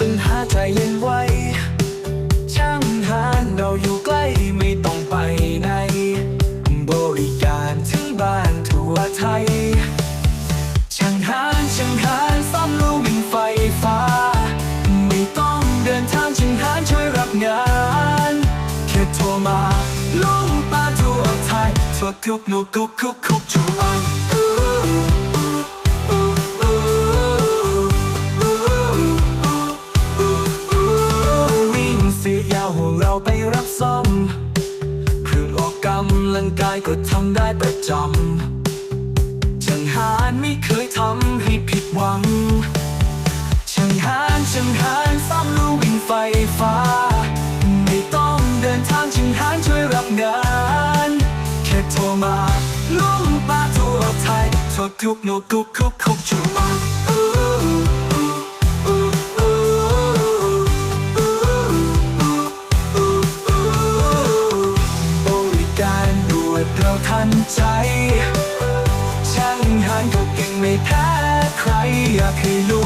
ปัญหาใจเย็นไว้ ช่างหาเราอยู่ใกล้ไม่ต้องไปไหนบริการถึงบ้านทั่วไทย ช่างหาช่างหาซ่อมรูมิ่งไฟฟ้า ไม่ต้องเดินทางช่างหาช่วยรับงานแค่โทรมาลุงป้าทั่วไทยทั่วทุกนุกทุกทุกทุกทั่ว ไปรับซ่อมเพื่อออกกำลังกายก็ทำได้ประจำช่างหารไม่เคยทำให้ผิดหวังช่างหารช่างหารซ้ำลู่วิ่งไฟฟ้า ไม่ต้องเดินทางช่างหารช่วยรับงาน แค่โทรมาลุงป้าทั่วไทยทั่วทุกโนกุกคุกคุกจูม ดเราทันใจ ช่างหานก็เก่งไม่แพ้ใครอยากให้ลู